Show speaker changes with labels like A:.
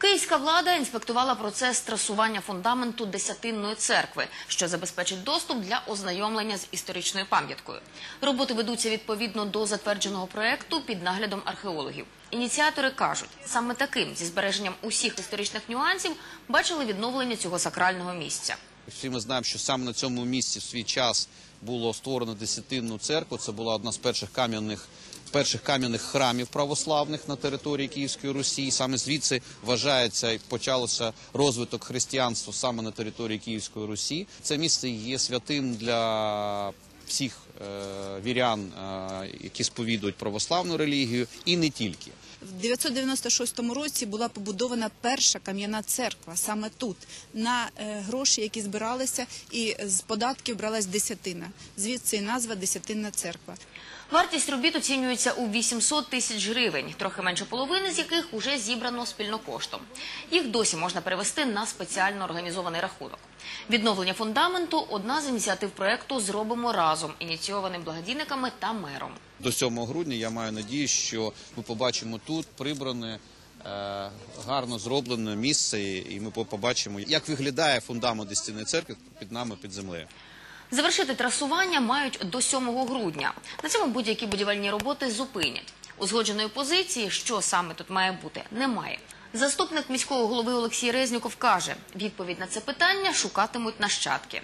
A: Київська влада інспектувала процес трасування фундаменту Десятинної церкви, що забезпечить доступ для ознайомлення з історичною пам'яткою. Роботи ведуться відповідно до затвердженого проекту під наглядом археологів. Ініціатори кажуть, саме таким зі збереженням усіх історичних нюансів бачили відновлення цього сакрального місця.
B: Всі ми знаємо, що саме на цьому місці в свій час було створено десятинну церкву. Це була одна з перших кам'яних перших кам'яних храмів православних на території Київської Русі. Саме звідси вважається почалося розвиток християнства саме на території Київської Русі. Це місце є святим для всіх е, вірян, е, які сповідують православну релігію, і не тільки.
C: В 996 році була побудована перша кам'яна церква саме тут, на е, гроші, які збиралися, і з податків бралась десятина. Звідси і назва Десятинна церква.
A: Вартість робіт оцінюється у 800 тисяч гривень, трохи менше половини з яких уже зібрано спільно коштом. Їх досі можна перевести на спеціально організований рахунок. Відновлення фундаменту – одна з ініціатив проекту «Зробимо разом», ініційованим благодійниками та мером.
B: До 7 грудня я маю надію, що ми побачимо тут прибране. е, Гарно зроблене місце, і ми побачимо, як виглядає фундамент Десятинної церкви під нами під землею.
A: Завершити трасування мають до 7 грудня. На цьому будь-які будівельні роботи зупинять. Узгодженої позиції, що саме тут має бути, немає. Заступник міського голови Олексій Резніков каже, відповідь на це питання шукатимуть нащадки.